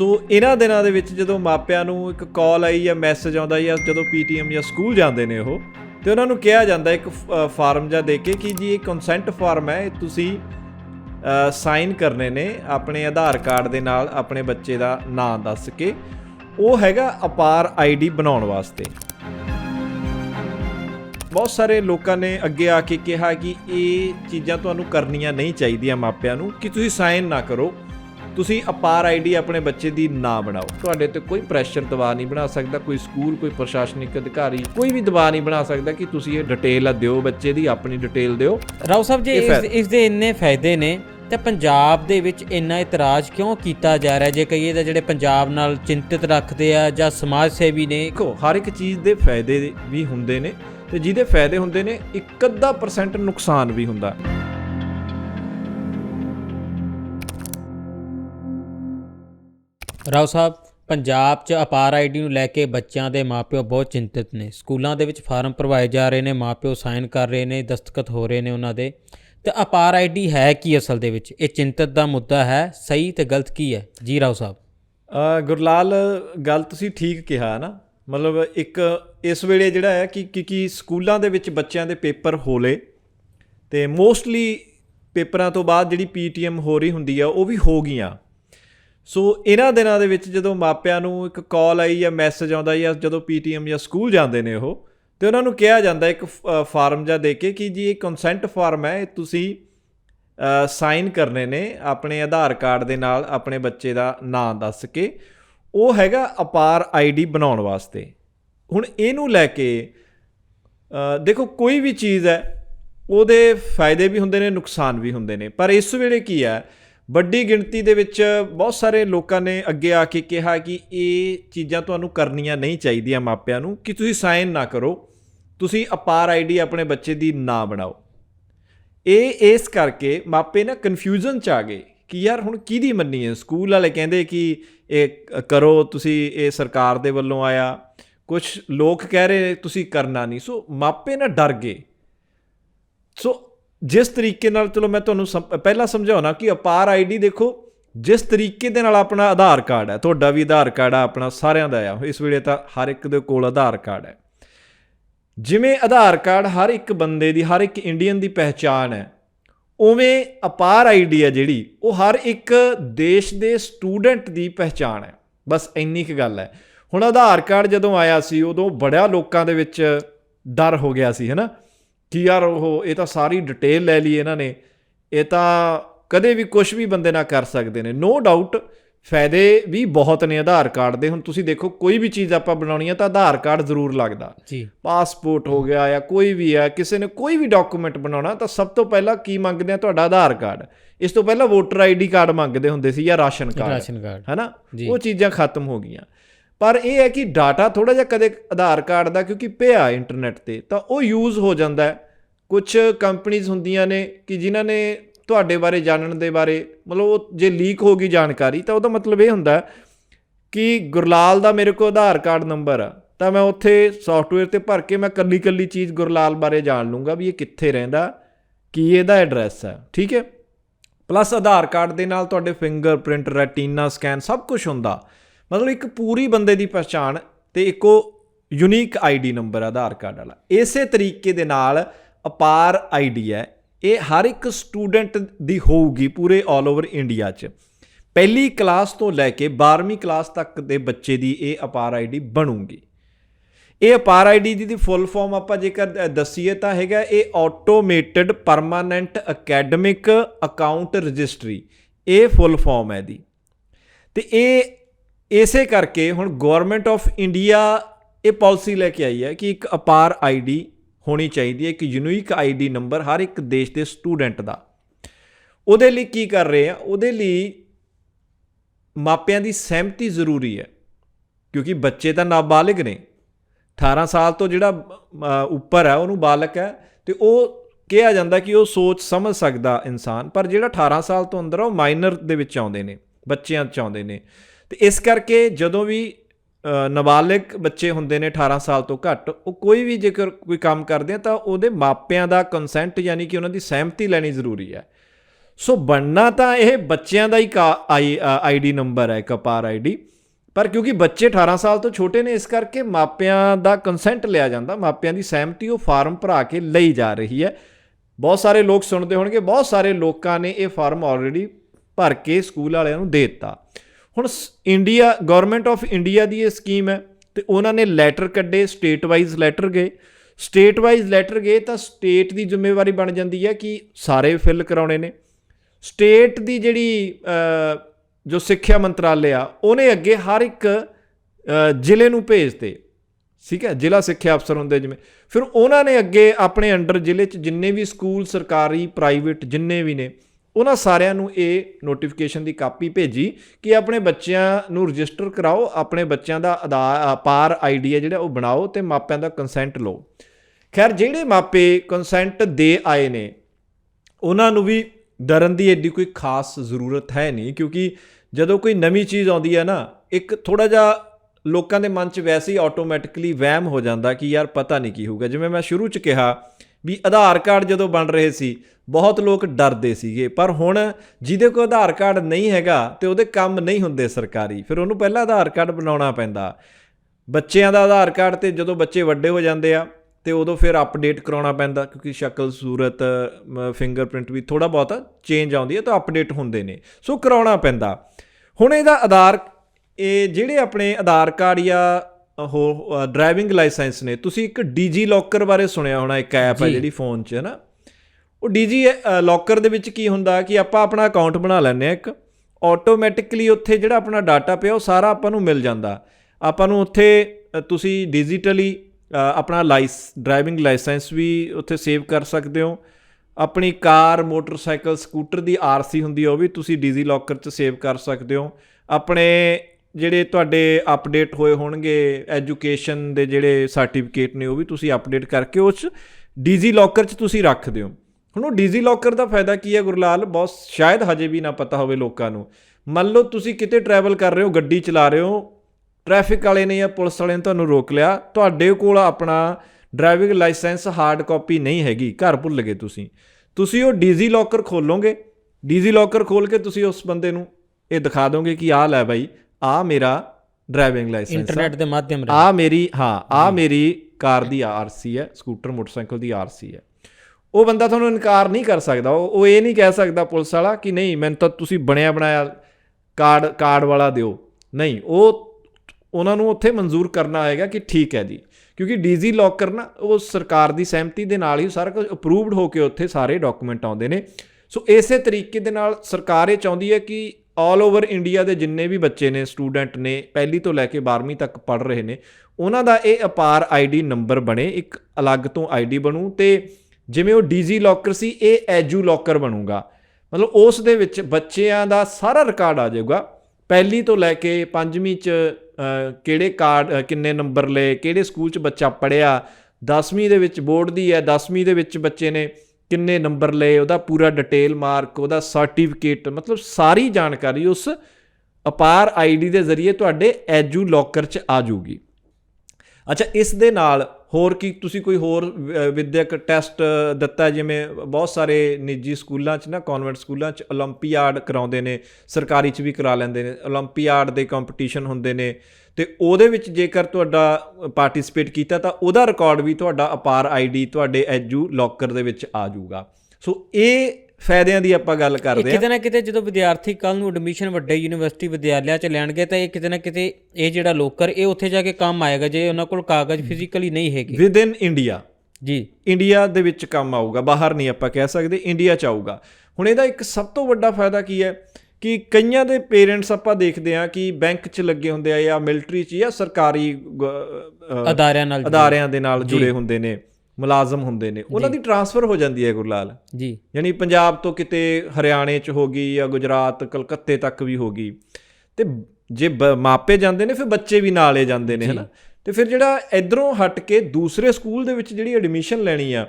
ਸੋ ਇਹਨਾਂ ਦਿਨਾਂ ਦੇ ਵਿੱਚ ਜਦੋਂ ਮਾਪਿਆਂ ਨੂੰ ਇੱਕ ਕਾਲ ਆਈ ਜਾਂ ਮੈਸੇਜ ਆਉਂਦਾ ਜਾਂ ਜਦੋਂ ਪੀਟੀਐਮ ਜਾਂ ਸਕੂਲ ਜਾਂਦੇ ਨੇ ਉਹ, ਤੇ ਉਹਨਾਂ ਨੂੰ ਕਿਹਾ ਜਾਂਦਾ ਇੱਕ ਫਾਰਮ ਜਾਂ ਦੇ ਕੇ ਕਿ ਜੀ ਇਹ ਕੰਸੈਂਟ ਫਾਰਮ ਹੈ ਤੁਸੀਂ ਸਾਈਨ ਕਰਨੇ ਨੇ ਆਪਣੇ ਆਧਾਰ ਕਾਰਡ ਦੇ ਨਾਲ ਆਪਣੇ ਬੱਚੇ ਦਾ ਨਾਂ ਦੱਸ ਕੇ। ਉਹ ਹੈਗਾ ਅਪਾਰ ਆਈਡੀ ਬਣਾਉਣ ਵਾਸਤੇ। ਬਹੁਤ ਸਾਰੇ ਲੋਕਾਂ ਨੇ ਅੱਗੇ ਆ ਕੇ ਕਿਹਾ ਕਿ ਇਹ ਚੀਜ਼ਾਂ ਤੁਹਾਨੂੰ ਕਰਨੀਆਂ ਨਹੀਂ ਚਾਹੀਦੀਆਂ ਮਾਪਿਆਂ ਨੂੰ, ਕਿ ਤੁਸੀਂ ਸਾਈਨ ਨਾ ਕਰੋ। ਤੁਸੀਂ ਅਪਾਰ ਆਈਡੀ ਆਪਣੇ ਬੱਚੇ ਦੀ ਨਾ ਬਣਾਓ। ਤੁਹਾਡੇ ਤੇ ਕੋਈ ਪ੍ਰੈਸ਼ਰ ਦਬਾਅ ਨਹੀਂ ਬਣਾ ਸਕਦਾ ਕੋਈ ਸਕੂਲ ਕੋਈ ਪ੍ਰਸ਼ਾਸਨਿਕ ਅਧਿਕਾਰੀ ਕੋਈ ਵੀ ਦਬਾਅ ਨਹੀਂ ਬਣਾ ਸਕਦਾ ਕਿ ਤੁਸੀਂ ਇਹ ਡਿਟੇਲ ਆ ਦਿਓ ਬੱਚੇ ਦੀ ਆਪਣੀ ਡਿਟੇਲ ਦਿਓ। ਰਾਓ ਸਾਹਿਬ ਜੀ ਇਸ ਦੇ ਇੰਨੇ ਫਾਇਦੇ ਨੇ ਤੇ ਪੰਜਾਬ ਦੇ ਵਿੱਚ ਇੰਨਾ ਇਤਰਾਜ਼ ਕਿਉਂ ਕੀਤਾ ਜਾ ਰਿਹਾ ਜੇ ਕਹੀਏ ਤਾਂ ਜਿਹੜੇ ਪੰਜਾਬ ਨਾਲ ਚਿੰਤਿਤ ਰੱਖਦੇ ਆ ਜਾਂ ਸਮਾਜ ਸੇਵੀ ਨੇ? ਦੇਖੋ ਹਰ ਇੱਕ ਚੀਜ਼ ਦੇ ਫਾਇਦੇ ਵੀ ਹੁੰਦੇ ਨੇ ਤੇ ਜਿਹਦੇ ਫਾਇਦੇ ਹੁੰਦੇ ਨੇ ਇੱਕ ਅੱਧਾ ਪਰਸੈਂਟ ਨੁਕਸਾਨ ਵੀ ਹੁੰਦਾ। ਰਾਓ ਸਾਹਿਬ, ਪੰਜਾਬ 'ਚ ਅਪਾਰ ਆਈਡੀ ਨੂੰ ਲੈ ਕੇ ਬੱਚਿਆਂ ਦੇ ਮਾਪਿਓ ਬਹੁਤ ਚਿੰਤਤ ਨੇ। ਸਕੂਲਾਂ ਦੇ ਵਿੱਚ ਫਾਰਮ ਭਰਵਾਏ ਜਾ ਰਹੇ ਨੇ, ਮਾਪਿਓ ਸਾਈਨ ਕਰ ਰਹੇ ਨੇ, ਦਸਤਖਤ ਹੋ ਰਹੇ ਨੇ ਉਹਨਾਂ ਦੇ। ਤੇ ਅਪਾਰ ਆਈਡੀ ਹੈ ਕੀ ਅਸਲ ਦੇ ਵਿੱਚ? ਇਹ ਚਿੰਤਤ ਦਾ ਮੁੱਦਾ ਹੈ, ਸਹੀ ਤੇ ਗਲਤ ਕੀ ਹੈ? ਜੀ ਰਾਓ ਸਾਹਿਬ। ਗੁਰਲਾਲ, ਗੱਲ ਤੁਸੀਂ ਠੀਕ ਕਿਹਾ ਨਾ। ਮਤਲਬ ਇੱਕ ਇਸ ਵੇਲੇ ਜਿਹੜਾ ਹੈ ਕਿ ਕਿ ਕਿ ਸਕੂਲਾਂ ਦੇ ਵਿੱਚ ਬੱਚਿਆਂ ਦੇ ਪੇਪਰ ਹੋਲੇ ਤੇ ਮੋਸਟਲੀ ਪੇਪਰਾਂ ਤੋਂ ਬਾਅਦ ਜਿਹੜੀ ਪੀਟੀਐਮ ਹੋ ਰਹੀ ਹੁੰਦੀ ਆ, ਉਹ ਵੀ ਹੋ ਗਈਆਂ। ਸੋ ਇਹਨਾਂ ਦਿਨਾਂ ਦੇ ਵਿੱਚ ਜਦੋਂ ਮਾਪਿਆਂ ਨੂੰ ਇੱਕ ਕਾਲ ਆਈ ਜਾਂ ਮੈਸੇਜ ਆਉਂਦਾ ਜਾਂ ਜਦੋਂ ਪੀਟੀਐਮ ਜਾਂ ਸਕੂਲ ਜਾਂਦੇ ਨੇ ਉਹ, ਤੇ ਉਹਨਾਂ ਨੂੰ ਕਿਹਾ ਜਾਂਦਾ ਇੱਕ ਫਾਰਮ ਜਾਂ ਦੇ ਕੇ ਕਿ ਜੀ ਇਹ ਕੰਸੈਂਟ ਫਾਰਮ ਹੈ, ਇਹ ਤੁਸੀਂ ਸਾਈਨ ਕਰਨੇ ਨੇ ਆਪਣੇ ਆਧਾਰ ਕਾਰਡ ਦੇ ਨਾਲ ਆਪਣੇ ਬੱਚੇ ਦਾ ਨਾਂ ਦੱਸ ਕੇ। ਉਹ ਹੈਗਾ ਅਪਾਰ ਆਈਡੀ ਬਣਾਉਣ ਵਾਸਤੇ। ਹੁਣ ਇਹਨੂੰ ਲੈ ਕੇ ਦੇਖੋ ਕੋਈ ਵੀ ਚੀਜ਼ ਹੈ, ਉਹਦੇ ਫਾਇਦੇ ਵੀ ਹੁੰਦੇ ਨੇ, ਨੁਕਸਾਨ ਵੀ ਹੁੰਦੇ ਨੇ। ਪਰ ਇਸ ਵੇਲੇ ਕੀ ਹੈ ਵੱਡੀ ਗਿਣਤੀ ਦੇ ਵਿੱਚ ਬਹੁਤ ਸਾਰੇ ਲੋਕਾਂ ਨੇ ਅੱਗੇ ਆ ਕੇ ਕਿਹਾ ਕਿ ਇਹ ਚੀਜ਼ਾਂ ਤੁਹਾਨੂੰ ਕਰਨੀਆਂ ਨਹੀਂ ਚਾਹੀਦੀਆਂ ਮਾਪਿਆਂ ਨੂੰ, ਕਿ ਤੁਸੀਂ ਸਾਈਨ ਨਾ ਕਰੋ, ਤੁਸੀਂ ਅਪਾਰ ਆਈਡੀ ਆਪਣੇ ਬੱਚੇ ਦੀ ਨਾ ਬਣਾਓ। ਇਹ, ਇਸ ਕਰਕੇ ਮਾਪੇ ਨਾ ਕਨਫਿਊਜ਼ਨ ਚ ਆ ਗਏ ਕਿ ਯਾਰ ਹੁਣ ਕਿਹਦੀ ਮੰਨੀ ਹੈ? ਸਕੂਲ ਵਾਲੇ ਕਹਿੰਦੇ ਕਿ ਇਹ ਕਰੋ, ਤੁਸੀਂ ਇਹ ਸਰਕਾਰ ਦੇ ਵੱਲੋਂ ਆਇਆ ਕੁਝ ਲੋਕ ਕਹਿ ਰਹੇ ਤੁਸੀਂ ਕਰਨਾ ਨਹੀਂ। ਸੋ ਮਾਪੇ ਨਾ ਡਰ ਗਏ। ਸੋ ਜਿਸ ਤਰੀਕੇ ਨਾਲ, ਚਲੋ ਮੈਂ ਤੁਹਾਨੂੰ ਸਮ- ਪਹਿਲਾਂ ਸਮਝਾਉਣਾ ਕਿ ਅਪਾਰ ਆਈਡੀ ਦੇਖੋ, ਜਿਸ ਤਰੀਕੇ ਦੇ ਨਾਲ ਆਪਣਾ ਆਧਾਰ ਕਾਰਡ ਹੈ, ਤੁਹਾਡਾ ਵੀ ਆਧਾਰ ਕਾਰਡ ਆ, ਆਪਣਾ ਸਾਰਿਆਂ ਦਾ ਆ, ਇਸ ਵੇਲੇ ਤਾਂ ਹਰ ਇੱਕ ਦੇ ਕੋਲ ਆਧਾਰ ਕਾਰਡ ਹੈ। ਜਿਵੇਂ ਆਧਾਰ ਕਾਰਡ ਹਰ ਇੱਕ ਬੰਦੇ ਦੀ, ਹਰ ਇੱਕ ਇੰਡੀਅਨ ਦੀ ਪਹਿਚਾਣ ਹੈ, ਉਵੇਂ ਅਪਾਰ ਆਈਡੀ ਹੈ ਜਿਹੜੀ, ਉਹ ਹਰ ਇੱਕ ਦੇਸ਼ ਦੇ ਸਟੂਡੈਂਟ ਦੀ ਪਹਿਚਾਣ ਹੈ। ਬਸ ਇੰਨੀ ਕੁ ਗੱਲ ਹੈ। ਹੁਣ ਆਧਾਰ ਕਾਰਡ ਜਦੋਂ ਆਇਆ ਸੀ, ਉਦੋਂ ਬੜਿਆ ਲੋਕਾਂ ਦੇ ਵਿੱਚ ਡਰ ਹੋ ਗਿਆ ਸੀ ਹੈਨਾ ਕਿ ਯਾਰ ਉਹ ਇਹ ਤਾਂ ਸਾਰੀ ਡਿਟੇਲ ਲੈ ਲਈ ਇਹਨਾਂ ਨੇ। ਇਹ ਤਾਂ ਕਦੇ ਵੀ ਕੁਝ ਵੀ ਬੰਦੇ ਨਾਲ ਕਰ ਸਕਦੇ ਨੇ। ਨੋ ਡਾਊਟ ਫਾਇਦੇ ਵੀ ਬਹੁਤ ਨੇ ਆਧਾਰ ਕਾਰਡ ਦੇ। ਹੁਣ ਤੁਸੀਂ ਦੇਖੋ ਕੋਈ ਵੀ ਚੀਜ਼ ਆਪਾਂ ਬਣਾਉਣੀ ਹੈ ਤਾਂ ਆਧਾਰ ਕਾਰਡ ਜ਼ਰੂਰ ਲੱਗਦਾ। ਜੀ। ਪਾਸਪੋਰਟ ਹੋ ਗਿਆ ਜਾਂ ਕੋਈ ਵੀ ਹੈ ਕਿਸੇ ਨੇ ਕੋਈ ਵੀ ਡਾਕੂਮੈਂਟ ਬਣਾਉਣਾ ਤਾਂ ਸਭ ਤੋਂ ਪਹਿਲਾਂ ਕੀ ਮੰਗਦੇ ਆ ਤੁਹਾਡਾ ਆਧਾਰ ਕਾਰਡ। ਇਸ ਤੋਂ ਪਹਿਲਾਂ ਵੋਟਰ ਆਈਡੀ ਕਾਰਡ ਮੰਗਦੇ ਹੁੰਦੇ ਸੀ ਜਾਂ ਰਾਸ਼ਨ ਕਾਰਡ। Ration card. ਹੈਨਾ। ਉਹ ਚੀਜ਼ਾਂ ਖਤਮ ਹੋ ਗਈਆਂ। ਪਰ ਇਹ ਹੈ ਕਿ ਡਾਟਾ ਥੋੜਾ ਜਿਹਾ ਕਦੇ ਆਧਾਰ ਕਾਰਡ ਦਾ ਕਿਉਂਕਿ ਪਿਆ ਇੰਟਰਨੈਟ ਤੇ, ਤਾਂ ਉਹ ਯੂਜ਼ ਹੋ ਜਾਂਦਾ ਹੈ। ਕੁਝ ਕੰਪਨੀਆਂ ਹੁੰਦੀਆਂ ਨੇ ਕਿ ਜਿਨ੍ਹਾਂ ਨੇ ਤੁਹਾਡੇ ਬਾਰੇ ਜਾਣਨ ਦੇ ਬਾਰੇ, ਮਤਲਬ ਉਹ ਜੇ ਲੀਕ ਹੋ ਗਈ ਜਾਣਕਾਰੀ, ਤਾਂ ਉਹਦਾ ਮਤਲਬ ਇਹ ਹੁੰਦਾ ਕਿ ਗੁਰਲਾਲ ਦਾ ਮੇਰੇ ਕੋਲ ਆਧਾਰ ਕਾਰਡ ਨੰਬਰ ਆ, ਤਾਂ ਮੈਂ ਉੱਥੇ ਸੌਫਟਵੇਅਰ ਤੇ ਭਰ ਕੇ ਮੈਂ ਕੱਲੀ ਕੱਲੀ ਚੀਜ਼ ਗੁਰਲਾਲ ਬਾਰੇ ਜਾਣ ਲੂੰਗਾ ਵੀ ਇਹ ਕਿੱਥੇ ਰਹਿੰਦਾ, ਕੀ ਇਹਦਾ ਐਡਰੈਸ ਹੈ ਠੀਕ ਹੈ? ਪਲੱਸ ਆਧਾਰ ਕਾਰਡ ਦੇ ਨਾਲ ਤੁਹਾਡੇ ਫਿੰਗਰਪ੍ਰਿੰਟ ਰੈਟੀਨਾ ਸਕੈਨ ਸਭ ਕੁਝ ਹੁੰਦਾ। ਮਤਲਬ ਇੱਕ ਪੂਰੀ ਬੰਦੇ ਦੀ ਪਛਾਣ ਤੇ ਇੱਕੋ unique ID number Aadhaar card ਵਾਲਾ। ਇਸੇ ਤਰੀਕੇ ਦੇ ਨਾਲ ਅਪਾਰ ਆਈਡੀ ਹੈ। ਇਹ ਹਰ ਇੱਕ ਸਟੂਡੈਂਟ ਦੀ ਹੋਊਗੀ ਪੂਰੇ 올 ਓਵਰ ਇੰਡੀਆ 'ਚ। ਪਹਿਲੀ ਕਲਾਸ ਤੋਂ ਲੈ ਕੇ 12ਵੀਂ ਕਲਾਸ ਤੱਕ ਦੇ ਬੱਚੇ ਦੀ ਇਹ ਅਪਾਰ ਆਈਡੀ ਬਣੂਗੀ। ਇਹ ਅਪਾਰ ਆਈਡੀ ਦੀ ਫੁੱਲ ਫਾਰਮ ਆਪਾਂ ਜੇਕਰ ਦ- ਦੱਸੀਏ ਤਾਂ ਹੈਗਾ ਇਹ automated permanent academic account registry ਇਹ ਫੁੱਲ ਫਾਰਮ ਹੈ ਦੀ ਤੇ ਇਹ ਇਸੇ ਕਰਕੇ ਹੁਣ ਗਵਰਨਮੈਂਟ ਆਫ ਇੰਡੀਆ ਇਹ ਪਾਲਿਸੀ ਲੈ ਕੇ ਆਈ ਹੈ ਕਿ ਇੱਕ ਅਪਾਰ ਆਈਡੀ ਹੋਣੀ ਚਾਹੀਦੀ ਹੈ, ਇੱਕ ਯੂਨੀਕ ਆਈਡੀ ਨੰਬਰ ਹਰ ਇੱਕ ਦੇਸ਼ ਦੇ ਸਟੂਡੈਂਟ ਦਾ। ਉਹਦੇ ਲਈ ਕੀ ਕਰ ਰਹੇ ਆ? ਉਹਦੇ ਲਈ ਮਾਪਿਆਂ ਦੀ ਸਹਿਮਤੀ ਜ਼ਰੂਰੀ ਹੈ, ਕਿਉਂਕਿ ਬੱਚੇ ਤਾਂ ਨਾਬਾਲਿਗ ਨੇ। 18 ਸਾਲ ਤੋਂ ਜਿਹੜਾ ਉੱਪਰ ਹੈ, ਉਹਨੂੰ ਬਾਲਕ ਹੈ, ਤੇ ਉਹ ਕਿਹਾ ਜਾਂਦਾ ਕਿ ਉਹ ਸੋਚ ਸਮਝ ਸਕਦਾ ਇਨਸਾਨ, ਪਰ ਜਿਹੜਾ 18 ਸਾਲ ਤੋਂ ਅੰਦਰ ਆ, ਉਹ ਮਾਈਨਰ ਦੇ ਵਿੱਚ ਆਉਂਦੇ ਨੇ, ਬੱਚਿਆਂ 'ਚ ਆਉਂਦੇ ਨੇ। ਤੇ ਇਸ ਕਰਕੇ ਜਦੋਂ ਵੀ ਅ, ਨਾਬਾਲਿਗ ਬੱਚੇ ਹੁੰਦੇ ਨੇ 18 ਸਾਲ ਤੋਂ ਘੱਟ ਉਹ ਕੋਈ ਵੀ ਜੇਕਰ ਕੋਈ ਕੰਮ ਕਰਦੇ ਆ ਤਾਂ ਉਹਦੇ ਮਾਪਿਆਂ ਦਾ ਕੰਸੈਂਟ ਯਾਨੀ ਕਿ ਉਹਨਾਂ ਦੀ ਸਹਿਮਤੀ ਲੈਣੀ ਜ਼ਰੂਰੀ ਹੈ। ਸੋ ਬਣਨਾ ਤਾਂ ਇਹ ਬੱਚਿਆਂ ਦਾ ਹੀ ਆਈਡੀ ਨੰਬਰ ਹੈ ਕਪਾਰ ਅਪਾਰ ਆਈਡੀ। ਪਰ ਕਿਉਂਕਿ ਬੱਚੇ 18 ਸਾਲ ਤੋਂ ਛੋਟੇ ਨੇ ਇਸ ਕਰਕੇ ਮਾਪਿਆਂ ਦਾ ਕੰਸੈਂਟ ਲਿਆ ਜਾਂਦਾ ਮਾਪਿਆਂ ਦੀ ਸਹਿਮਤੀ ਉਹ ਫਾਰਮ ਭਰਾ ਕੇ ਲਈ ਜਾ ਰਹੀ ਹੈ। ਬਹੁਤ ਸਾਰੇ ਲੋਕ ਸੁਣਦੇ ਹੋਣਗੇ ਬਹੁਤ ਸਾਰੇ ਲੋਕਾਂ ਨੇ ਇਹ ਫਾਰਮ ਆਲਰੇਡੀ ਭਰ ਕੇ ਸਕੂਲ ਵਾਲਿਆਂ ਨੂੰ ਦੇ ਦਿੱਤਾ। ਹੁਣ ਸ- ਇੰਡੀਆ ਗਵਰਨਮੈਂਟ ਆਫ ਇੰਡੀਆ ਦੀ ਇਹ ਸਕੀਮ ਹੈ ਤੇ ਉਹਨਾਂ ਨੇ ਲੈਟਰ ਕੱਢੇ ਸਟੇਟ ਵਾਈਜ਼ ਲੈਟਰ ਗਏ। ਸਟੇਟ ਵਾਈਜ਼ ਲੈਟਰ ਗਏ ਤਾਂ ਸਟੇਟ ਦੀ ਜ਼ਿੰਮੇਵਾਰੀ ਬਣ ਜਾਂਦੀ ਹੈ ਕਿ ਸਾਰੇ ਫਿਲ ਕਰਾਉਣੇ ਨੇ। ਸਟੇਟ ਦੀ ਜਿਹੜੀ ਜੋ ਸਿੱਖਿਆ ਮੰਤਰਾਲੇ ਆ, ਉਹਨੇ ਅੱਗੇ ਹਰ ਇੱਕ ਜ਼ਿਲ੍ਹੇ ਨੂੰ ਭੇਜਤੇ। ਠੀਕ ਹੈ, ਜ਼ਿਲ੍ਹਾ ਸਿੱਖਿਆ ਅਫਸਰ ਹੁੰਦੇ ਜਿਵੇਂ। ਫਿਰ ਉਹਨਾਂ ਨੇ ਅੱਗੇ ਆਪਣੇ ਅੰਡਰ ਜ਼ਿਲ੍ਹੇ 'ਚ ਜਿੰਨੇ ਵੀ ਸਕੂਲ ਸਰਕਾਰੀ ਪ੍ਰਾਈਵੇਟ ਜਿੰਨੇ ਵੀ ਨੇ ਉਹਨਾਂ ਸਾਰਿਆਂ ਨੂੰ ਇਹ ਨੋਟੀਫਿਕੇਸ਼ਨ ਦੀ ਕਾਪੀ ਭੇਜੀ ਕਿ ਆਪਣੇ ਬੱਚਿਆਂ ਨੂੰ ਰਜਿਸਟਰ ਕਰਾਓ, ਆਪਣੇ ਬੱਚਿਆਂ ਦਾ ਆਧਾਰ ਪਾਰ ਆਈਡੀ ਹੈ ਜਿਹੜਾ ਉਹ ਬਣਾਓ ਤੇ ਮਾਪਿਆਂ ਦਾ ਕੰਸੈਂਟ ਲਓ। ਖੈਰ, ਜਿਹੜੇ ਮਾਪੇ ਕੰਸੈਂਟ ਦੇ ਆਏ ਨੇ, ਉਹਨਾਂ ਨੂੰ ਵੀ ਡਰਨ ਦੀ ਐਡੀ ਕੋਈ ਖਾਸ ਜ਼ਰੂਰਤ ਹੈ ਨਹੀਂ, ਕਿਉਂਕਿ ਜਦੋਂ ਕੋਈ ਨਵੀਂ ਚੀਜ਼ ਆਉਂਦੀ ਹੈ ਨਾ, ਇੱਕ ਥੋੜਾ ਜਿਹਾ ਲੋਕਾਂ ਦੇ ਮਨ 'ਚ ਵੈਸੇ ਹੀ ਆਟੋਮੈਟਿਕਲੀ ਵਹਿਮ ਹੋ ਜਾਂਦਾ ਕਿ ਯਾਰ ਪਤਾ ਨਹੀਂ ਕੀ ਹੋਊਗਾ। ਜਿਵੇਂ ਮੈਂ ਸ਼ੁਰੂ 'ਚ ਕਿਹਾ ਵੀ ਆਧਾਰ ਕਾਰਡ ਜਦੋਂ ਬਣ ਰਹੇ ਸੀ, ਬਹੁਤ ਲੋਕ ਡਰਦੇ ਸੀਗੇ। ਪਰ ਹੁਣ ਜਿਹਦੇ ਕੋਲ ਆਧਾਰ ਕਾਰਡ ਨਹੀਂ ਹੈਗਾ ਤੇ ਉਹਦੇ ਕੰਮ ਨਹੀਂ ਹੁੰਦੇ ਸਰਕਾਰੀ, ਫਿਰ ਉਹਨੂੰ ਪਹਿਲਾਂ ਆਧਾਰ ਕਾਰਡ ਬਣਾਉਣਾ ਪੈਂਦਾ। ਬੱਚਿਆਂ ਦਾ ਆਧਾਰ ਕਾਰਡ ਤੇ ਜਦੋਂ ਬੱਚੇ ਵੱਡੇ ਹੋ ਜਾਂਦੇ ਆ, ਤੇ ਉਦੋਂ ਫਿਰ ਅਪਡੇਟ ਕਰਾਉਣਾ ਪੈਂਦਾ, ਕਿਉਂਕਿ ਸ਼ਕਲ, ਸੂਰਤ ਫਿੰਗਰਪ੍ਰਿੰਟ ਵੀ ਥੋੜਾ ਬਹੁਤ ਚੇਂਜ ਆਉਂਦੀ ਹੈ ਤਾਂ ਅਪਡੇਟ ਹੁੰਦੇ ਨੇ। ਸੋ ਕਰਾਉਣਾ ਪੈਂਦਾ। ਹੁਣ ਇਹਦਾ ਆਧਾਰ, ਇਹ ਜਿਹੜੇ ਆਪਣੇ ਆਧਾਰ ਕਾਰਡ ਜਾਂ ਉਹ ਡਰਾਈਵਿੰਗ ਲਾਇਸੈਂਸ ਨੇ। ਤੁਸੀਂ ਇੱਕ ਡੀਜੀ ਲੋਕਰ ਬਾਰੇ ਸੁਣਿਆ ਹੋਣਾ ਇੱਕ ਐਪ ਹੈ। ਜਿਹੜੀ ਫੋਨ 'ਚ ਹੈ ਨਾ ਉਹ ਡੀਜੀ ਲੋਕਰ ਦੇ ਵਿੱਚ ਕੀ ਹੁੰਦਾ ਕਿ ਆਪਾਂ ਆਪਣਾ ਅਕਾਊਂਟ ਬਣਾ ਲੈਂਦੇ ਆ ਇੱਕ ਆਟੋਮੈਟਿਕਲੀ ਉੱਥੇ ਜਿਹੜਾ ਆਪਣਾ ਡਾਟਾ ਪਿਆ ਉਹ ਸਾਰਾ ਆਪਾਂ ਨੂੰ ਮਿਲ ਜਾਂਦਾ। ਆਪਾਂ ਨੂੰ ਉੱਥੇ ਤੁਸੀਂ ਡਿਜੀਟਲੀ ਆਪਣਾ ਲਾਈਸ ਡਰਾਈਵਿੰਗ ਲਾਇਸੈਂਸ ਵੀ ਉੱਥੇ ਸੇਵ ਕਰ ਸਕਦੇ ਹੋ। ਆਪਣੀ ਕਾਰ ਮੋਟਰਸਾਈਕਲ ਸਕੂਟਰ ਦੀ ਆਰਸੀ ਹੁੰਦੀ ਹੈ ਉਹ ਵੀ ਤੁਸੀਂ ਡੀਜੀ ਲੋਕਰ 'ਚ ਸੇਵ ਕਰ ਸਕਦੇ ਹੋ। ਆਪਣੇ ਜਿਹੜੇ ਤੁਹਾਡੇ ਅਪਡੇਟ ਹੋਏ ਹੋਣਗੇ ਐਜੂਕੇਸ਼ਨ ਦੇ ਜਿਹੜੇ ਸਰਟੀਫਿਕੇਟ ਨੇ, ਉਹ ਵੀ ਤੁਸੀਂ ਅਪਡੇਟ ਕਰਕੇ ਉਸ ਡੀਜੀ ਲੋਕਰ 'ਚ ਤੁਸੀਂ ਰੱਖਦੇ ਹੋ ਹੁਣ ਉਹ ਡੀਜੀ ਲੋਕਰ ਦਾ ਫਾਇਦਾ ਕੀ ਹੈ ਗੁਰਲਾਲ? ਬਹੁਤ ਸ਼ਾਇਦ ਹਜੇ ਵੀ ਨਾ ਪਤਾ ਹੋਵੇ ਲੋਕਾਂ ਨੂੰ। ਮੰਨ ਲਓ ਤੁਸੀਂ ਕਿਤੇ ਟਰੈਵਲ ਕਰ ਰਹੇ ਹੋ, ਗੱਡੀ ਚਲਾ ਰਹੇ ਹੋ ਟ੍ਰੈਫਿਕ ਵਾਲੇ ਨੇ ਜਾਂ ਪੁਲਿਸ ਵਾਲੇ ਨੇ ਤੁਹਾਨੂੰ ਰੋਕ ਲਿਆ, ਤੁਹਾਡੇ ਕੋਲ ਆਪਣਾ ਡਰਾਈਵਿੰਗ ਲਾਇਸੈਂਸ ਹਾਰਡ ਕਾਪੀ ਨਹੀਂ ਹੈਗੀ, ਘਰ ਭੁੱਲ ਗਏ ਤੁਸੀਂ। ਤੁਸੀਂ ਉਹ ਡੀਜੀ ਲੋਕਰ ਖੋਲੋਗੇ। ਡੀਜੀ ਲੋਕਰ ਖੋਲ ਕੇ ਤੁਸੀਂ ਉਸ ਬੰਦੇ ਨੂੰ ਇਹ ਦਿਖਾ ਦੋਗੇ ਕਿ ਆਹ ਲੈ ਬਾਈ ਆਹ ਮੇਰਾ ਡਰਾਈਵਿੰਗ ਲਾਇਸੈਂਸ ਇੰਟਰਨੈਟ ਦੇ ਮਾਧਿਅਮ ਰਾਹੀਂ। ਆ ਮੇਰੀ ਹਾਂ ਆ ਮੇਰੀ ਕਾਰ ਦੀ ਆਰਸੀ ਹੈ ਸਕੂਟਰ ਮੋਟਰਸਾਈਕਲ ਦੀ ਆਰਸੀ ਹੈ। ਉਹ ਬੰਦਾ ਤੁਹਾਨੂੰ ਇਨਕਾਰ ਨਹੀਂ ਕਰ ਸਕਦਾ ਉਹ ਉਹ ਇਹ ਨਹੀਂ ਕਹਿ ਸਕਦਾ ਪੁਲਿਸ ਵਾਲਾ ਕਿ ਨਹੀਂ ਮੈਨੂੰ ਤਾਂ ਤੁਸੀਂ ਬਣਿਆ ਬਣਾਇਆ ਕਾਰਡ ਕਾਰਡ ਵਾਲਾ ਦਿਓ। ਨਹੀਂ ਉਹ ਉਹਨਾਂ ਨੂੰ ਉੱਥੇ ਮਨਜ਼ੂਰ ਕਰਨਾ ਹੋਏਗਾ ਕਿ ਠੀਕ ਹੈ ਜੀ। ਕਿਉਂਕਿ ਡੀਜੀ ਲੋਕਰ ਨਾ ਉਹ ਸਰਕਾਰ ਦੀ ਸਹਿਮਤੀ ਦੇ ਨਾਲ ਹੀ ਸਾਰਾ ਕੁਝ ਅਪਰੂਵਡ ਹੋ ਕੇ ਉੱਥੇ ਸਾਰੇ ਡਾਕੂਮੈਂਟ ਆਉਂਦੇ ਨੇ। ਸੋ ਇਸੇ ਤਰੀਕੇ ਦੇ ਨਾਲ ਸਰਕਾਰ ਇਹ ਚਾਹੁੰਦੀ ਹੈ ਕਿ ਆਲ ਓਵਰ ਇੰਡੀਆ ਦੇ ਜਿੰਨੇ ਵੀ ਬੱਚੇ ਨੇ ਸਟੂਡੈਂਟ ਨੇ, ਪਹਿਲੀ ਤੋਂ ਲੈ ਕੇ 12ਵੀਂ ਤੱਕ ਪੜ੍ਹ ਰਹੇ ਨੇ, ਉਹਨਾਂ ਦਾ ਇਹ ਅਪਾਰ ਆਈਡੀ ਨੰਬਰ ਬਣੇ, ਇੱਕ ਅਲੱਗ ਤੋਂ ਆਈਡੀ ਬਣੂ ਤੇ ਜਿਵੇਂ ਉਹ ਡੀਜੀ ਲੋਕਰ ਸੀ, ਇਹ ਐਜੂ ਲੋਕਰ ਬਣੂਗਾ। ਮਤਲਬ ਉਸ ਦੇ ਵਿੱਚ ਬੱਚਿਆਂ ਦਾ ਸਾਰਾ ਰਿਕਾਰਡ ਆ ਜਾਊਗਾ। ਪਹਿਲੀ ਤੋਂ ਲੈ ਕੇ ਪੰਜਵੀਂ ਚ ਕਿਹੜੇ ਕਾਰਡ ਕਿੰਨੇ ਨੰਬਰ ਲਏ, ਕਿਹੜੇ ਸਕੂਲ ਚ ਬੱਚਾ ਪੜਿਆ 10ਵੀਂ ਦੇ ਵਿੱਚ ਬੋਰਡ ਦੀ ਹੈ 10ਵੀਂ ਦੇ ਵਿੱਚ ਬੱਚੇ ਨੇ ਕਿੰਨੇ ਨੰਬਰ ਲਏ ਉਹਦਾ ਪੂਰਾ ਡਿਟੇਲ ਮਾਰਕ ਉਹਦਾ ਸਰਟੀਫਿਕੇਟ ਮਤਲਬ ਸਾਰੀ ਜਾਣਕਾਰੀ ਉਸ ਅਪਾਰ ਆਈਡੀ ਦੇ ਜ਼ਰੀਏ ਤੁਹਾਡੇ ਐਜੂ ਲੋਕਰ ਚ ਆ ਜਾਊਗੀ ਅੱਛਾ ਇਸ ਦੇ ਨਾਲ ਹੋਰ ਕੀ ਤੁਸੀਂ ਕੋਈ ਹੋਰ ਅ, ਵਿਦਿਅਕ ਟੈਸਟ ਦਿੱਤਾ ਹੈ? ਜਿਵੇਂ ਬਹੁਤ ਸਾਰੇ ਨਿੱਜੀ ਸਕੂਲਾਂ 'ਚ ਨਾ ਕਨਵੈਂਟ ਸਕੂਲਾਂ 'ਚ 올림픽 ਕਰਾਉਂਦੇ ਨੇ ਸਰਕਾਰੀ 'ਚ ਵੀ ਕਰਾ ਲੈਂਦੇ ਨੇ 올림픽 ਦੇ ਕੰਪੀਟੀਸ਼ਨ ਹੁੰਦੇ ਨੇ ਤੇ ਉਹਦੇ ਵਿੱਚ ਜੇਕਰ ਤੁਹਾਡਾ ਪਾਰਟਿਸਿਪੇਟ ਕੀਤਾ ਤਾਂ ਉਹਦਾ ਰਿਕਾਰਡ ਵੀ ਤੁਹਾਡਾ ਅਪਾਰ ਆਈਡੀ ਤੁਹਾਡੇ ਐਜੂ ਲੋਕਰ ਦੇ ਵਿੱਚ ਆ ਜਾਊਗਾ। ਸੋ ਇਹ ਫਾਇਦਿਆਂ ਦੀ ਆਪਾਂ ਗੱਲ ਕਰਦੇ ਹਾਂ। ਕਿਤੇ ਨਾ ਕਿਤੇ ਜਦੋਂ ਵਿਦਿਆਰਥੀ ਕੱਲ ਨੂੰ ਐਡਮਿਸ਼ਨ ਵੱਡੇ ਯੂਨੀਵਰਸਿਟੀ ਵਿਦਿਆਲਿਆ ਚ ਲੈਣਗੇ ਤਾਂ ਇਹ ਕਿਤੇ ਨਾ ਕਿਤੇ ਇਹ ਜਿਹੜਾ ਲੋਕਰ ਇਹ ਉੱਥੇ ਜਾ ਕੇ ਕੰਮ ਆਏਗਾ ਜੇ ਉਹਨਾਂ ਕੋਲ ਕਾਗਜ਼ ਫਿਜ਼ੀਕਲੀ ਨਹੀਂ ਹੈਗੇ। ਵਿਦ ਇਨ ਇੰਡੀਆ ਜੀ। ਇੰਡੀਆ ਦੇ ਵਿੱਚ ਕੰਮ ਆਊਗਾ ਬਾਹਰ ਨਹੀਂ ਆਪਾਂ ਕਹਿ ਸਕਦੇ ਇੰਡੀਆ ਚ ਆਊਗਾ। ਹੁਣ ਇਹਦਾ ਇੱਕ ਸਭ ਤੋਂ ਵੱਡਾ ਫਾਇਦਾ ਕੀ ਹੈ? ਕਿ ਕਈਆਂ ਦੇ ਪੇਰੈਂਟਸ ਆਪਾਂ ਦੇਖਦੇ ਆ ਕਿ ਬੈਂਕ 'ਚ ਲੱਗੇ ਹੁੰਦੇ ਆ ਜਾਂ ਮਿਲਟਰੀ 'ਚ ਜਾਂ ਸਰਕਾਰੀ ਅਦਾਰਿਆਂ ਨਾਲ ਅਦਾਰਿਆਂ ਦੇ ਨਾਲ ਜੁੜੇ ਹੁੰਦੇ ਨੇ ਮੁਲਾਜ਼ਮ ਹੁੰਦੇ ਨੇ ਉਹਨਾਂ ਦੀ ਟਰਾਂਸਫਰ ਹੋ ਜਾਂਦੀ ਹੈ ਗੁਰਲਾਲ। ਜੀ। ਯਾਨੀ ਪੰਜਾਬ ਤੋਂ ਕਿਤੇ ਹਰਿਆਣੇ 'ਚ ਹੋ ਗਈ ਜਾਂ ਗੁਜਰਾਤ ਕਲਕੱਤੇ ਤੱਕ ਵੀ ਹੋ ਗਈ ਤੇ ਜੇ ਮਾਪੇ ਜਾਂਦੇ ਨੇ ਫਿਰ ਬੱਚੇ ਵੀ ਨਾਲੇ ਜਾਂਦੇ ਨੇ ਹਨਾ? ਤੇ ਫਿਰ ਜਿਹੜਾ ਇਧਰੋਂ ਹਟ ਕੇ ਦੂਸਰੇ ਸਕੂਲ ਦੇ ਵਿੱਚ ਜਿਹੜੀ ਐਡਮਿਸ਼ਨ ਲੈਣੀ ਆ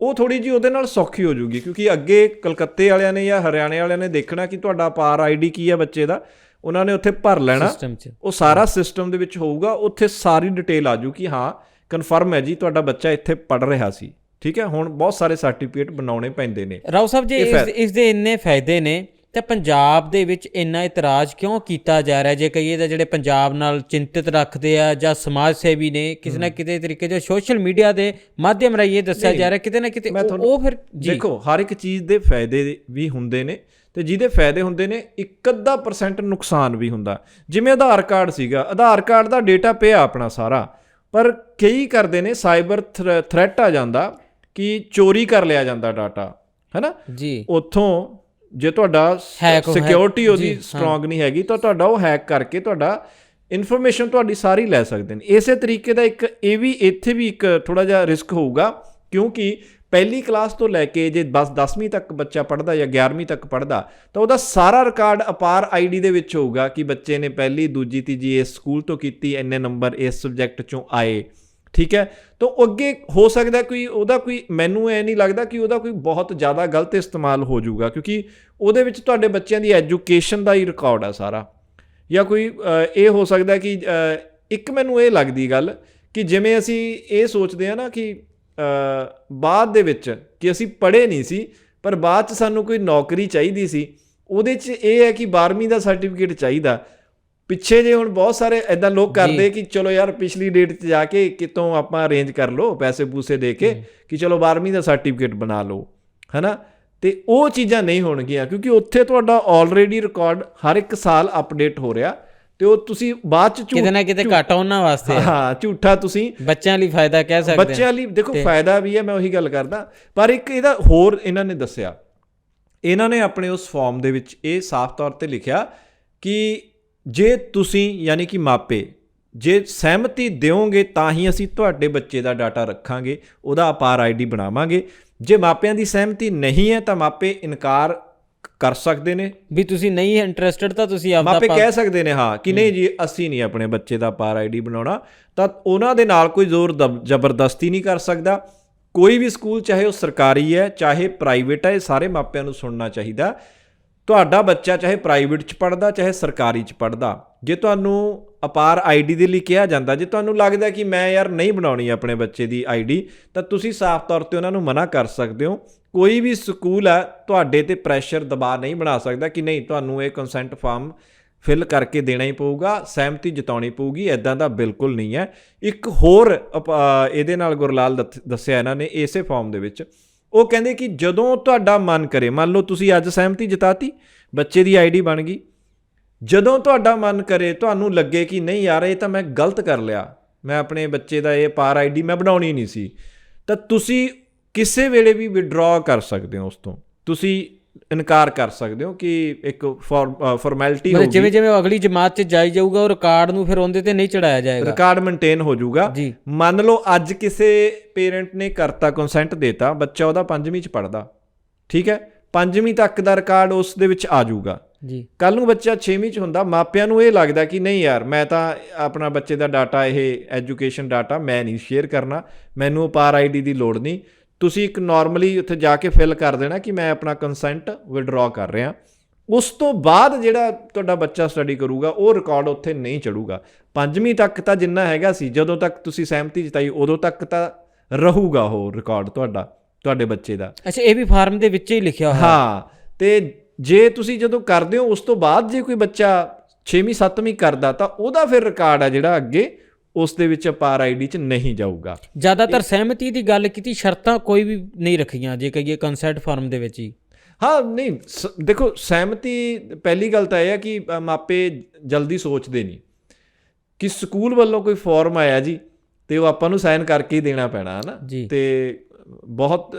ਉਹ ਥੋੜੀ ਜੀ ਉਹਦੇ ਨਾਲ ਸੌਖੀ ਹੋ ਜੂਗੀ ਕਿਉਂਕਿ ਅੱਗੇ ਕਲਕੱਤੇ ਵਾਲਿਆਂ ਨੇ ਜਾਂ ਹਰਿਆਣੇ ਵਾਲਿਆਂ ਨੇ ਦੇਖਣਾ ਕਿ ਤੁਹਾਡਾ ਪਾਰ ਆਈਡੀ ਕੀ ਆ ਬੱਚੇ ਦਾ ਉਹਨਾਂ ਨੇ ਉੱਥੇ ਭਰ ਲੈਣਾ। ਸਿਸਟਮ ਚ। ਉਹ ਸਾਰਾ ਸਿਸਟਮ ਦੇ ਵਿੱਚ ਹੋਊਗਾ ਉੱਥੇ ਸਾਰੀ ਡਿਟੇਲ ਆ ਜੂ ਕਿ ਹਾਂ ਕਨਫਰਮ ਹੈ ਜੀ ਤੁਹਾਡਾ ਬੱਚਾ ਇੱਥੇ ਪੜ ਰਿਹਾ ਸੀ। ਠੀਕ ਹੈ ਹੁਣ ਬਹੁਤ ਸਾਰੇ ਸਰਟੀਫਿਕੇਟ ਬਣਾਉਣੇ ਪੈਂਦੇ ਨੇ। ਰਾਓ ਸਾਹਿਬ ਜੀ ਇਸ ਦੇ ਇੰਨੇ ਫਾਇਦੇ ਨੇ ਤੇ ਪੰਜਾਬ ਦੇ ਵਿੱਚ ਇੰਨਾ ਇਤਰਾਜ਼ ਕਿਉਂ ਕੀਤਾ ਜਾ ਰਿਹਾ? ਜੇ ਕਹੀਏ ਤਾਂ ਜਿਹੜੇ ਪੰਜਾਬ ਨਾਲ ਚਿੰਤਿਤ ਰੱਖਦੇ ਆ ਜਾਂ ਸਮਾਜ ਸੇਵੀ ਨੇ ਕਿਸੇ ਨਾ ਕਿਸੇ ਤਰੀਕੇ ਜੋ ਸੋਸ਼ਲ ਮੀਡੀਆ ਦੇ ਮਾਧਿਅਮ ਰਾਹੀਂ ਇਹ ਦੱਸਿਆ ਜਾ ਰਿਹਾ ਕਿਤੇ ਨਾ ਕਿਤੇ ਉਹ- ਫਿਰ ਦੇਖੋ ਹਰ ਇੱਕ ਚੀਜ਼ ਦੇ ਫਾਇਦੇ ਵੀ ਹੁੰਦੇ ਨੇ ਤੇ ਜਿਹਦੇ ਫਾਇਦੇ ਹੁੰਦੇ ਨੇ ਇੱਕ ਅੱਧਾ ਪਰਸੈਂਟ ਨੁਕਸਾਨ ਵੀ ਹੁੰਦਾ। ਜਿਵੇਂ ਆਧਾਰ ਕਾਰਡ ਸੀਗਾ ਆਧਾਰ ਕਾਰਡ ਦਾ ਡੇਟਾ ਪਿਆ ਆਪਣਾ ਸਾਰਾ ਪਰ ਕਈ ਕਰਦੇ ਨੇ ਸਾਈਬਰ ਥ੍ਰੈਟ ਆ ਜਾਂਦਾ ਕਿ ਚੋਰੀ ਕਰ ਲਿਆ ਜਾਂਦਾ ਡਾਟਾ ਹੈਨਾ? ਜੀ। ਉੱਥੋਂ ਜੇ ਤੁਹਾਡਾ ਸਿਕਿਉਰਿਟੀ ਉਹਦੀ। ਸਟਰੋਂਗ ਨਹੀਂ ਹੈਗੀ ਤਾਂ ਤੁਹਾਡਾ ਉਹ ਹੈਕ ਕਰਕੇ ਤੁਹਾਡਾ ਇਨਫੋਰਮੇਸ਼ਨ ਤੁਹਾਡੀ ਸਾਰੀ ਲੈ ਸਕਦੇ ਨੇ ਇਸੇ ਤਰੀਕੇ ਦਾ ਇੱਕ ਇਹ ਵੀ ਇੱਥੇ ਵੀ ਇੱਕ ਥੋੜਾ ਜਿਹਾ ਰਿਸਕ ਹੋਊਗਾ ਕਿਉਂਕਿ ਪਹਿਲੀ ਕਲਾਸ ਤੋਂ ਲੈ ਕੇ ਜੇ ਬਸ 10ਵੀਂ ਤੱਕ ਬੱਚਾ ਪੜਦਾ ਜਾਂ 11ਵੀਂ ਤੱਕ ਪੜਦਾ ਤਾਂ ਉਹਦਾ ਸਾਰਾ ਰਿਕਾਰਡ ਅਪਾਰ ਆਈਡੀ ਦੇ ਵਿੱਚ ਹੋਊਗਾ ਕਿ ਬੱਚੇ ਨੇ ਪਹਿਲੀ ਦੂਜੀ ਤੀਜੀ ਇਸ ਸਕੂਲ ਤੋਂ ਕੀਤੀ ਇੰਨੇ ਨੰਬਰ ਇਸ ਸਬਜੈਕਟ ਚੋਂ ਆਏ ਠੀਕ ਹੈ? ਤਾਂ ਅੱਗੇ ਹੋ ਸਕਦਾ ਕੋਈ ਉਹਦਾ ਕੋਈ, ਮੈਨੂੰ ਐ ਨਹੀਂ ਲੱਗਦਾ ਕਿ ਉਹਦਾ ਕੋਈ ਬਹੁਤ ਜ਼ਿਆਦਾ ਗਲਤ ਇਸਤੇਮਾਲ ਹੋ ਜਾਊਗਾ, ਕਿਉਂਕਿ ਉਹਦੇ ਵਿੱਚ ਤੁਹਾਡੇ ਬੱਚਿਆਂ ਦੀ ਐਜੂਕੇਸ਼ਨ ਦਾ ਹੀ ਰਿਕਾਰਡ ਆ ਸਾਰਾ। ਜਾਂ ਕੋਈ ਇਹ ਹੋ ਸਕਦਾ ਕਿ ਇੱਕ ਮੈਨੂੰ ਇਹ ਲੱਗਦੀ ਗੱਲ ਕਿ ਜਿਵੇਂ ਅਸੀਂ ਇਹ ਸੋਚਦੇ ਆ ਨਾ ਕਿ ਬਾਅਦ ਦੇ ਵਿੱਚ ਕਿ ਅਸੀਂ ਪੜ੍ਹੇ ਨਹੀਂ ਸੀ, ਪਰ ਬਾਅਦ ਚ ਸਾਨੂੰ ਕੋਈ ਨੌਕਰੀ ਚਾਹੀਦੀ ਸੀ, ਉਹਦੇ ਚ ਇਹ ਹੈ ਕਿ 12ਵੀਂ ਦਾ ਸਰਟੀਫਿਕੇਟ ਚਾਹੀਦਾ। ਪਿੱਛੇ ਜੇ ਹੁਣ ਬਹੁਤ ਸਾਰੇ ਐਦਾਂ ਲੋਕ ਕਰਦੇ ਕਿ ਚਲੋ ਯਾਰ ਪਿਛਲੀ ਡੇਟ 'ਚ ਜਾ ਕੇ ਕਿਤੋਂ ਆਪਾਂ ਅਰੇਂਜ ਕਰ ਲਓ ਪੈਸੇ ਪੂਸੇ ਦੇ ਕੇ ਕਿ ਚਲੋ 12ਵੀਂ ਦਾ ਸਰਟੀਫਿਕੇਟ ਬਣਾ ਲਓ ਹਨਾ? ਤੇ ਉਹ ਚੀਜ਼ਾਂ ਨਹੀਂ ਹੋਣਗੀਆਂ ਕਿਉਂਕਿ ਉੱਥੇ ਤੁਹਾਡਾ ਆਲਰੇਡੀ ਰਿਕਾਰਡ ਹਰ ਇੱਕ ਸਾਲ ਅਪਡੇਟ ਹੋ ਰਿਹਾ ਤੇ ਉਹ ਤੁਸੀਂ ਬਾਅਦ ਚ ਕਿਤੇ ਨਾ ਕਿਤੇ ਘਾਟਾ ਉਹਨਾਂ ਵਾਸਤੇ ਹੈ। ਝੂਠਾ ਤੁਸੀਂ ਬੱਚਿਆਂ ਲਈ ਫਾਇਦਾ ਕਹਿ ਸਕਦੇ ਬੱਚਿਆਂ ਲਈ ਦੇਖੋ ਫਾਇਦਾ ਵੀ ਹੈ ਮੈਂ ਉਹੀ ਗੱਲ ਕਰਦਾ। ਪਰ ਇੱਕ ਇਹਦਾ ਹੋਰ ਇਹਨਾਂ ਨੇ ਦੱਸਿਆ। ਇਹਨਾਂ ਨੇ ਆਪਣੇ ਉਸ ਫਾਰਮ ਦੇ ਵਿੱਚ ਇਹ ਸਾਫ਼ ਤੌਰ ਤੇ ਲਿਖਿਆ ਕਿ ਜੇ ਤੁਸੀਂ ਯਾਨੀ ਕਿ ਮਾਪੇ ਜੇ ਸਹਿਮਤੀ ਦਿਓਗੇ ਤਾਂ ਹੀ ਅਸੀਂ ਤੁਹਾਡੇ ਬੱਚੇ ਦਾ ਡਾਟਾ ਰੱਖਾਂਗੇ ਉਹਦਾ ਅਪਾਰ ਆਈਡੀ ਬਣਾਵਾਂਗੇ। ਜੇ ਮਾਪਿਆਂ ਦੀ ਸਹਿਮਤੀ ਨਹੀਂ ਹੈ ਤਾਂ ਮਾਪੇ ਇਨਕਾਰ ਕਰ ਸਕਦੇ ਨੇ। ਵੀ ਤੁਸੀਂ ਨਹੀਂ ਇੰਟਰਸਟਿਡ ਤਾਂ ਤੁਸੀਂ ਆਪਦਾ ਮਾਪੇ ਕਹਿ ਸਕਦੇ ਨੇ ਹਾਂ ਕਿ ਨਹੀਂ ਜੀ ਅਸੀਂ ਨਹੀਂ ਆਪਣੇ ਬੱਚੇ ਦਾ ਪਾਰ ਆਈਡੀ ਬਣਾਉਣਾ। ਤਾਂ ਉਹਨਾਂ ਦੇ ਨਾਲ ਕੋਈ ਜ਼ੋਰ ਜ਼ਬਰਦਸਤੀ ਨਹੀਂ ਕਰ ਸਕਦਾ। ਕੋਈ ਵੀ ਸਕੂਲ ਚਾਹੇ ਉਹ ਸਰਕਾਰੀ ਹੈ ਚਾਹੇ ਪ੍ਰਾਈਵੇਟ ਹੈ ਇਹ ਸਾਰੇ ਮਾਪਿਆਂ ਨੂੰ ਸੁਣਨਾ ਚਾਹੀਦਾ। ਤੁਹਾਡਾ ਬੱਚਾ ਚਾਹੇ ਪ੍ਰਾਈਵੇਟ ਚ ਪੜਦਾ ਚਾਹੇ ਸਰਕਾਰੀ ਚ ਪੜਦਾ ਜੇ ਤੁਹਾਨੂੰ ਅਪਾਰ ਆਈਡੀ ਦੇ ਲਈ ਕਿਹਾ ਜਾਂਦਾ, ਜੇ ਤੁਹਾਨੂੰ ਲੱਗਦਾ ਕਿ ਮੈਂ ਯਾਰ ਨਹੀਂ ਬਣਾਉਣੀ ਆਪਣੇ ਬੱਚੇ ਦੀ ਆਈਡੀ ਤਾਂ ਤੁਸੀਂ ਸਾਫ਼ ਤੌਰ ਤੇ ਉਹਨਾਂ ਨੂੰ ਮਨਾ ਕਰ ਸਕਦੇ ਹੋ। ਕੋਈ ਵੀ ਸਕੂਲ ਹੈ, ਤੁਹਾਡੇ ਤੇ ਪ੍ਰੈਸ਼ਰ ਦਬਾਅ ਨਹੀਂ ਬਣਾ ਸਕਦਾ ਕਿ ਨਹੀਂ, ਤੁਹਾਨੂੰ ਇਹ ਕੰਸੈਂਟ ਫਾਰਮ ਫਿਲ ਕਰਕੇ ਦੇਣਾ ਹੀ ਪਊਗਾ, ਸਹਿਮਤੀ ਜਤਾਉਣੀ ਪਊਗੀ ਐਦਾਂ ਦਾ ਬਿਲਕੁਲ ਨਹੀਂ ਹੈ। ਇੱਕ ਹੋਰ ਅਪ- ਇਹਦੇ ਨਾਲ ਗੁਰਲਾਲ ਦੱਸਿਆ ਇਹਨਾਂ ਨੇ, ਇਸੇ ਫਾਰਮ ਦੇ ਵਿੱਚ। ਉਹ ਕਹਿੰਦੇ ਕਿ ਜਦੋਂ ਤੁਹਾਡਾ ਮਨ ਕਰੇ, ਮੰਨ ਲਓ ਤੁਸੀਂ ਅੱਜ ਸਹਿਮਤੀ ਜਤਾਤੀ, ਬੱਚੇ ਦੀ ਆਈਡੀ ਬਣ ਗਈ। ਜਦੋਂ ਤੁਹਾਡਾ ਮਨ ਕਰੇ, ਤੁਹਾਨੂੰ ਲੱਗੇ ਕਿ ਨਹੀਂ ਯਾਰ, ਇਹ ਤਾਂ ਮੈਂ ਗਲਤ ਕਰ ਲਿਆ। ਮੈਂ ਆਪਣੇ ਬੱਚੇ ਦਾ ਇਹ ਪਾਰ ਆਈਡੀ ਮੈਂ ਬਣਾਉਣੀ ਨਹੀਂ ਸੀ। ਤਾਂ ਤੁਸੀਂ ਕਿਸੇ ਵੇਲੇ ਵੀ ਵਿਡਰਾਅ ਕਰ ਸਕਦੇ ਹੋ ਉਸ ਤੋਂ। ਤੁਸੀਂ ਇਨਕਾਰ ਕਰ ਸਕਦੇ ਹੋ ਕਿ ਇੱਕ ਫਾਰਮੈਲਿਟੀ ਹੋਊਗੀ ਜਿਵੇਂ ਜਿਵੇਂ ਉਹ ਅਗਲੀ ਜਮਾਤ 'ਚ ਜਾਈ ਜਾਊਗਾ ਉਹ ਰਿਕਾਰਡ ਨੂੰ ਫਿਰ ਉਹਦੇ ਤੇ ਨਹੀਂ ਚੜਾਇਆ ਜਾਏਗਾ। ਰਿਕਾਰਡ ਮੇਨਟੇਨ ਹੋ ਜਾਊਗਾ। ਮੰਨ ਲਓ ਅੱਜ ਕਿਸੇ ਪੇਰੈਂਟ ਨੇ ਕਰਤਾ ਕੰਸੈਂਟ ਦੇਤਾ ਬੱਚਾ ਉਹਦਾ ਪੰਜਵੀਂ ਚ ਪੜਦਾ ਠੀਕ ਹੈ? ਪੰਜਵੀਂ ਤੱਕ ਦਾ ਰਿਕਾਰਡ ਉਸ ਦੇ ਵਿੱਚ ਆ ਜਾਊਗਾ। ਜੀ। ਕੱਲ ਨੂੰ ਬੱਚਾ 6ਵੀਂ ਚ ਹੁੰਦਾ ਮਾਪਿਆਂ ਨੂੰ ਇਹ ਲੱਗਦਾ ਕਿ ਨਹੀਂ ਯਾਰ ਮੈਂ ਤਾਂ ਆਪਣਾ ਬੱਚੇ ਦਾ ਡਾਟਾ ਇਹ ਐਜੂਕੇਸ਼ਨ ਡਾਟਾ ਮੈਂ ਨਹੀਂ ਸ਼ੇਅਰ ਕਰਨਾ ਮੈਨੂੰ ਪਾਰ ਆਈਡੀ ਦੀ ਲੋੜ ਨਹੀਂ। ਤੁਸੀਂ ਇੱਕ ਨਾਰਮਲੀ ਉੱਥੇ ਜਾ ਕੇ ਫਿਲ ਕਰ ਦੇਣਾ ਕਿ ਮੈਂ ਆਪਣਾ ਕੰਸੈਂਟ ਵਿਡਰਾਅ ਕਰ ਰਿਹਾ। ਉਸ ਤੋਂ ਬਾਅਦ ਜਿਹੜਾ ਤੁਹਾਡਾ ਬੱਚਾ ਸਟੱਡੀ ਕਰੂਗਾ ਉਹ ਰਿਕਾਰਡ ਉੱਥੇ ਨਹੀਂ ਚੜੂਗਾ। ਪੰਜਵੀਂ ਤੱਕ ਤਾਂ ਜਿੰਨਾ ਹੈਗਾ ਸੀ ਜਦੋਂ ਤੱਕ ਤੁਸੀਂ ਸਹਿਮਤੀ ਜਤਾਈ ਉਦੋਂ ਤੱਕ ਤਾਂ ਰਹੂਗਾ ਉਹ ਰਿਕਾਰਡ ਤੁਹਾਡਾ ਤੁਹਾਡੇ ਬੱਚੇ ਦਾ। ਅੱਛਾ ਇਹ ਵੀ ਫਾਰਮ ਦੇ ਵਿੱਚ ਹੀ ਲਿਖਿਆ ਹੋਇਆ। ਹਾਂ ਤੇ ਜੇ ਤੁਸੀਂ ਜਦੋਂ ਕਰਦੇ ਹੋ ਉਸ ਤੋਂ ਬਾਅਦ ਜੇ ਕੋਈ ਬੱਚਾ 6ਵੀਂ 7ਵੀਂ ਕਰਦਾ ਤਾਂ ਉਹਦਾ ਫਿਰ ਰਿਕਾਰਡ ਆ ਜਿਹੜਾ ਅੱਗੇ ਉਸ ਦੇ ਵਿੱਚ ਪਾਰ ਆਈਡੀ ਚ ਨਹੀਂ ਜਾਊਗਾ। ਜ਼ਿਆਦਾਤਰ ਸਹਿਮਤੀ ਦੀ ਗੱਲ ਕੀਤੀ ਸ਼ਰਤਾਂ ਕੋਈ ਵੀ ਨਹੀਂ ਰੱਖੀਆਂ ਜੇ ਕਹੀਏ ਕੰਸੈਂਟ ਫਾਰਮ ਦੇ ਵਿੱਚ ਹੀ। ਹਾਂ ਨਹੀਂ ਦੇਖੋ ਸਹਿਮਤੀ ਪਹਿਲੀ ਗੱਲ ਤਾਂ ਇਹ ਹੈ ਕਿ ਮਾਪੇ ਜਲਦੀ ਸੋਚਦੇ ਨਹੀਂ। ਕਿ ਸਕੂਲ ਵੱਲੋਂ ਕੋਈ ਫਾਰਮ ਆਇਆ ਜੀ ਤੇ ਉਹ ਆਪਾਂ ਨੂੰ ਸਾਈਨ ਕਰਕੇ ਹੀ ਦੇਣਾ ਪੈਣਾ ਹੈ ਨਾ। ਤੇ ਬਹੁਤ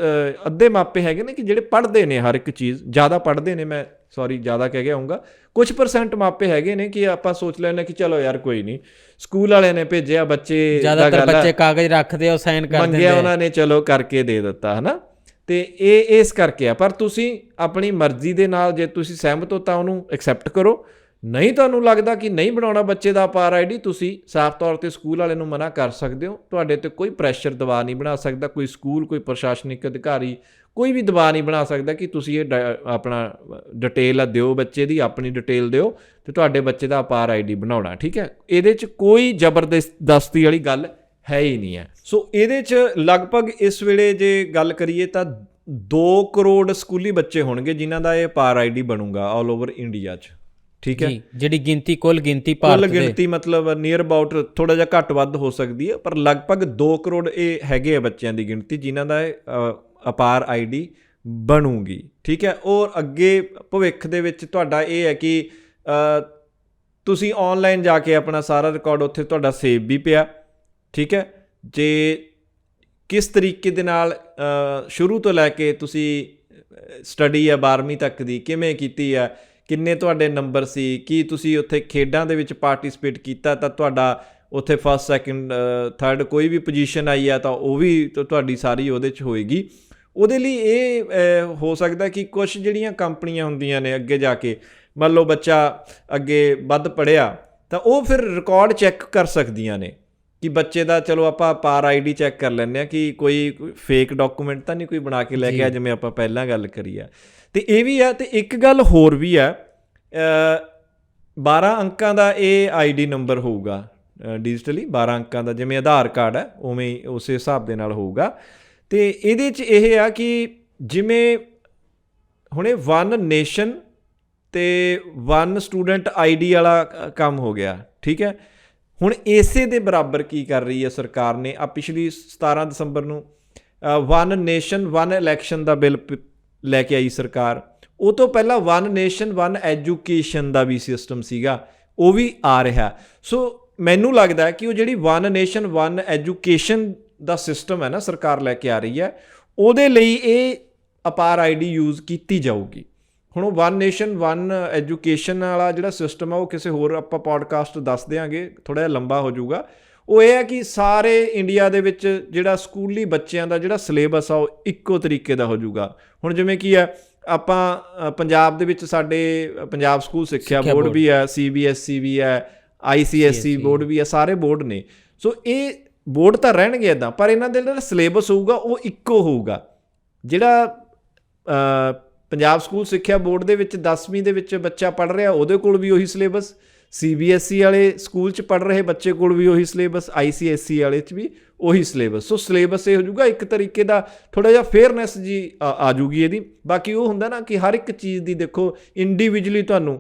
ਅੱਧੇ ਮਾਪੇ ਹੈਗੇ ਨੇ ਕਿ ਜਿਹੜੇ ਪੜ੍ਹਦੇ ਨੇ ਹਰ ਇੱਕ ਚੀਜ਼ ਜ਼ਿਆਦਾ ਪੜ੍ਹਦੇ ਨੇ ਮੈਂ ਸੌਰੀ ਜ਼ਿਆਦਾ ਕਹਿ ਗਿਆ ਹੂੰਗਾ ਕੁਝ ਪਰਸੈਂਟ ਮਾਪੇ ਹੈਗੇ ਨੇ ਕਿ ਆਪਾਂ ਸੋਚ ਲੈਂਦੇ ਕਿ ਚਲੋ ਯਾਰ ਕੋਈ ਨਹੀਂ ਸਕੂਲ ਵਾਲਿਆਂ ਨੇ ਭੇਜਿਆ ਬੱਚੇ ਜ਼ਿਆਦਾਤਰ ਬੱਚੇ ਕਾਗਜ਼ ਰੱਖਦੇ ਉਹ ਸਾਈਨ ਕਰ ਦਿੰਦੇ ਮੰਗਿਆ ਆ। ਉਹਨਾਂ ਨੇ ਚਲੋ ਕਰਕੇ ਦੇ ਦਿੱਤਾ ਹਨਾ? ਤੇ ਇਹ ਇਸ ਕਰਕੇ ਆ। ਪਰ ਤੁਸੀਂ ਆਪਣੀ ਮਰਜ਼ੀ ਦੇ ਨਾਲ ਜੇ ਤੁਸੀਂ ਸਹਿਮਤ ਹੋ ਤਾਂ ਉਹਨੂੰ ਐਕਸੈਪਟ ਕਰੋ। ਨਹੀਂ ਤੁਹਾਨੂੰ ਲੱਗਦਾ ਕਿ ਨਹੀਂ ਬਣਾਉਣਾ ਬੱਚੇ ਦਾ ਪਾਰ ਆਈਡੀ ਤੁਸੀਂ ਸਾਫ਼ ਤੌਰ ਤੇ ਸਕੂਲ ਵਾਲੇ ਨੂੰ ਮਨਾ ਕਰ ਸਕਦੇ ਹੋ। ਤੁਹਾਡੇ ਤੇ ਕੋਈ ਪ੍ਰੈਸ਼ਰ ਦਬਾਅ ਨਹੀਂ ਬਣਾ ਸਕਦਾ। ਕੋਈ ਸਕੂਲ, ਕੋਈ ਪ੍ਰਸ਼ਾਸਨਿਕ ਅਧਿਕਾਰੀ ਕੋਈ ਵੀ ਦਬਾਅ ਨਹੀਂ ਬਣਾ ਸਕਦਾ ਕਿ ਤੁਸੀਂ ਇਹ ਡ- ਆਪਣਾ ਡਿਟੇਲ ਆ ਦਿਓ ਬੱਚੇ ਦੀ, ਆਪਣੀ ਡਿਟੇਲ ਦਿਓ ਤੇ ਤੁਹਾਡੇ ਬੱਚੇ ਦਾ ਪਾਰ ਆਈਡੀ ਬਣਾਉਣਾ, ਠੀਕ ਹੈ? ਇਹਦੇ 'ਚ ਕੋਈ ਜ਼ਬਰਦਸਤੀ ਵਾਲੀ ਗੱਲ ਹੈ ਹੀ ਨਹੀਂ ਹੈ। ਸੋ ਇਹਦੇ ਚ ਲਗਭਗ ਇਸ ਵੇਲੇ ਜੇ ਗੱਲ ਕਰੀਏ ਤਾਂ 2 ਕਰੋੜ ਸਕੂਲੀ ਬੱਚੇ ਹੋਣਗੇ ਜਿਨ੍ਹਾਂ ਦਾ ਇਹ ਪਾਰ ਆਈਡੀ ਬਣੂਗਾ ਆਲ ਓਵਰ ਇੰਡੀਆ 'ਚ। ਠੀਕ ਹੈ? ਜਿਹੜੀ ਗਿਣਤੀ ਕੁੱਲ ਗਿਣਤੀ ਕੁੱਲ ਭਾਰਤ ਦੇ। ਗਿਣਤੀ ਮਤਲਬ ਨੀਅਰ ਅਬਾਊਟ ਥੋੜਾ ਜਿਹਾ ਘੱਟ ਵੱਧ ਹੋ ਸਕਦੀ ਹੈ ਪਰ ਲਗਭਗ 2 ਕਰੋੜ ਇਹ ਹੈਗੇ ਆ ਬੱਚਿਆਂ ਦੀ ਗਿਣਤੀ ਜਿਨ੍ਹਾਂ ਦਾ ਅਪਾਰ ਆਈਡੀ ਬਣੂਗੀ ਠੀਕ ਹੈ? ਔਰ ਅੱਗੇ ਭਵਿੱਖ ਦੇ ਵਿੱਚ ਤੁਹਾਡਾ ਇਹ ਹੈ ਕਿ ਤੁਸੀਂ ਆਨਲਾਈਨ ਜਾ ਕੇ ਆਪਣਾ ਸਾਰਾ ਰਿਕਾਰਡ ਉੱਥੇ ਤੁਹਾਡਾ ਸੇਵ ਵੀ ਪਿਆ ਠੀਕ ਹੈ? ਜੇ ਕਿਸ ਤਰੀਕੇ ਦੇ ਨਾਲ ਸ਼ੁਰੂ ਤੋਂ ਲੈ ਕੇ ਤੁਸੀਂ ਸਟੱਡੀ ਹੈ 12ਵੀਂ ਤੱਕ ਦੀ ਕਿਵੇਂ ਕੀਤੀ ਹੈ ਕਿੰਨੇ ਤੁਹਾਡੇ ਨੰਬਰ ਸੀ? ਕੀ ਤੁਸੀਂ ਉੱਥੇ ਖੇਡਾਂ ਦੇ ਵਿੱਚ ਪਾਰਟਿਸਿਪੇਟ ਕੀਤਾ? ਤਾਂ ਤੁਹਾਡਾ ਉੱਥੇ ਫਸਟ ਸੈਕੰਡ ਥਰਡ ਕੋਈ ਵੀ ਪੋਜੀਸ਼ਨ ਆਈ ਆ ਤਾਂ ਉਹ ਵੀ ਤੁਹਾਡੀ ਸਾਰੀ ਉਹਦੇ 'ਚ ਹੋਏਗੀ। ਉਹਦੇ ਲਈ ਇਹ ਹੋ ਸਕਦਾ ਕਿ ਕੁਝ ਜਿਹੜੀਆਂ ਕੰਪਨੀਆਂ ਹੁੰਦੀਆਂ ਨੇ ਅੱਗੇ ਜਾ ਕੇ ਮੰਨ ਲਓ ਬੱਚਾ ਅੱਗੇ ਵੱਧ ਪੜਿਆ ਤਾਂ ਉਹ ਫਿਰ ਰਿਕਾਰਡ ਚੈੱਕ ਕਰ ਸਕਦੀਆਂ ਨੇ। ਕਿ ਬੱਚੇ ਦਾ ਚਲੋ ਆਪਾਂ ਪਾਰ ਆਈਡੀ ਚੈੱਕ ਕਰ ਲੈਂਦੇ ਆ ਕਿ ਕੋਈ ਫੇਕ ਡਾਕੂਮੈਂਟ ਤਾਂ ਨਹੀਂ ਕੋਈ ਬਣਾ ਕੇ ਲੈ ਕੇ ਆ ਜਿਵੇਂ ਆਪਾਂ ਪਹਿਲਾਂ ਗੱਲ ਕਰੀ ਆ। ਤੇ ਇਹ ਵੀ ਆ ਤੇ ਇੱਕ ਗੱਲ ਹੋਰ ਵੀ ਆ ਅ, 12 ਅੰਕਾਂ ਦਾ ਇਹ ਆਈਡੀ ਨੰਬਰ ਹੋਊਗਾ ਡਿਜੀਟਲੀ 12 ਅੰਕਾਂ ਦਾ ਜਿਵੇਂ ਆਧਾਰ ਕਾਰਡ ਹੈ ਉਵੇਂ ਹੀ ਉਸੇ ਹਿਸਾਬ ਦੇ ਨਾਲ ਹੋਊਗਾ। ਤੇ ਇਹਦੇ 'ਚ ਇਹ ਆ ਕਿ ਜਿਵੇਂ ਹੁਣੇ ਵਨ ਨੇਸ਼ਨ ਤੇ ਵਨ ਸਟੂਡੈਂਟ ਆਈਡੀ ਵਾਲਾ ਕੰਮ ਹੋ ਗਿਆ ਠੀਕ ਹੈ? ਹੁਣ ਇਸੇ ਦੇ ਬਰਾਬਰ ਕੀ ਕਰ ਰਹੀ ਹੈ ਸਰਕਾਰ ਨੇ ਆ ਪਿਛਲੀ 17 ਦਸੰਬਰ ਨੂੰ ਵਨ ਨੇਸ਼ਨ ਵਨ ਇਲੈਕਸ਼ਨ ਦਾ ਬਿੱਲ ਪ- ਲੈ ਕੇ ਆਈ ਸਰਕਾਰ। ਉਹ ਤੋਂ ਪਹਿਲਾਂ ਵਨ ਨੇਸ਼ਨ ਵਨ ਐਜੂਕੇਸ਼ਨ ਦਾ ਵੀ ਸਿਸਟਮ ਸੀਗਾ। ਉਹ ਵੀ ਆ ਰਿਹਾ। ਸੋ ਮੈਨੂੰ ਲੱਗਦਾ ਕਿ ਉਹ ਜਿਹੜੀ ਵਨ ਨੇਸ਼ਨ ਵਨ ਐਜੂਕੇਸ਼ਨ ਦਾ ਸਿਸਟਮ ਹੈ ਨਾ, ਸਰਕਾਰ ਲੈ ਕੇ ਆ ਰਹੀ ਹੈ, ਉਹਦੇ ਲਈ ਇਹ ਅਪਾਰ ਆਈਡੀ ਯੂਜ਼ ਕੀਤੀ ਜਾਊਗੀ। ਹੁਣ ਉਹ ਵਨ ਨੇਸ਼ਨ ਵਨ ਐਜੂਕੇਸ਼ਨ ਵਾਲਾ ਜਿਹੜਾ ਸਿਸਟਮ ਆ, ਉਹ ਕਿਸੇ ਹੋਰ ਆਪਾਂ ਪੋਡਕਾਸਟ ਦੱਸ ਦਿਆਂਗੇ ਥੋੜਾ ਜਿਹਾ ਲੰਬਾ ਹੋ ਜਾਊਗਾ। ਉਹ ਇਹ ਹੈ ਕਿ ਸਾਰੇ ਇੰਡੀਆ ਦੇ ਵਿੱਚ ਜਿਹੜਾ ਸਕੂਲੀ ਬੱਚਿਆਂ ਦਾ ਜਿਹੜਾ ਸਿਲੇਬਸ ਆ ਉਹ ਇੱਕੋ ਤਰੀਕੇ ਦਾ ਹੋ ਜਾਊਗਾ। ਹੁਣ ਜਿਵੇਂ ਕੀ ਹੈ ਆਪਾਂ ਪੰਜਾਬ ਦੇ ਵਿੱਚ ਸਾਡੇ ਪੰਜਾਬ ਸਕੂਲ ਸਿੱਖਿਆ ਬੋਰਡ। ਵੀ ਹੈ ਸੀਬੀਐਸਈ ਵੀ ਹੈ ਆਈਸੀਐਸਈ ਬੋਰਡ ਵੀ ਹੈ ਸਾਰੇ ਬੋਰਡ ਨੇ। ਸੋ ਇਹ ਬੋਰਡ ਤਾਂ ਰਹਿਣਗੇ ਇਦਾਂ ਪਰ ਇਹਨਾਂ ਦੇ ਜਿਹੜਾ ਸਿਲੇਬਸ ਹੋਊਗਾ ਉਹ ਇੱਕੋ ਹੋਊਗਾ। ਜਿਹੜਾ ਪੰਜਾਬ ਸਕੂਲ ਸਿੱਖਿਆ ਬੋਰਡ ਦੇ ਵਿੱਚ 10ਵੀਂ ਦੇ ਵਿੱਚ ਬੱਚਾ ਪੜ ਰਿਹਾ ਉਹਦੇ ਕੋਲ ਵੀ ਉਹੀ ਸਿਲੇਬਸ। ਸੀਬੀਐਸਈ ਵਾਲੇ ਸਕੂਲ 'ਚ ਪੜ ਰਹੇ ਬੱਚੇ ਕੋਲ ਵੀ ਉਹੀ ਸਿਲੇਬਸ ਆਈਸੀਐਸਈ ਵਾਲੇ 'ਚ ਵੀ ਉਹੀ ਸਿਲੇਬਸ। ਸੋ ਸਿਲੇਬਸ ਇਹ ਹੋ ਜਾਊਗਾ, ਇੱਕ ਤਰੀਕੇ ਦਾ ਥੋੜਾ ਜਿਹਾ ਫੇਅਰਨੈਸ ਜੀ ਆ ਜੂਗੀ ਇਹਦੀ। ਬਾਕੀ ਉਹ ਹੁੰਦਾ ਨਾ ਕਿ ਹਰ ਇੱਕ ਚੀਜ਼ ਦੀ ਦੇਖੋ ਇੰਡੀਵਿਜੂਅਲੀ ਤੁਹਾਨੂੰ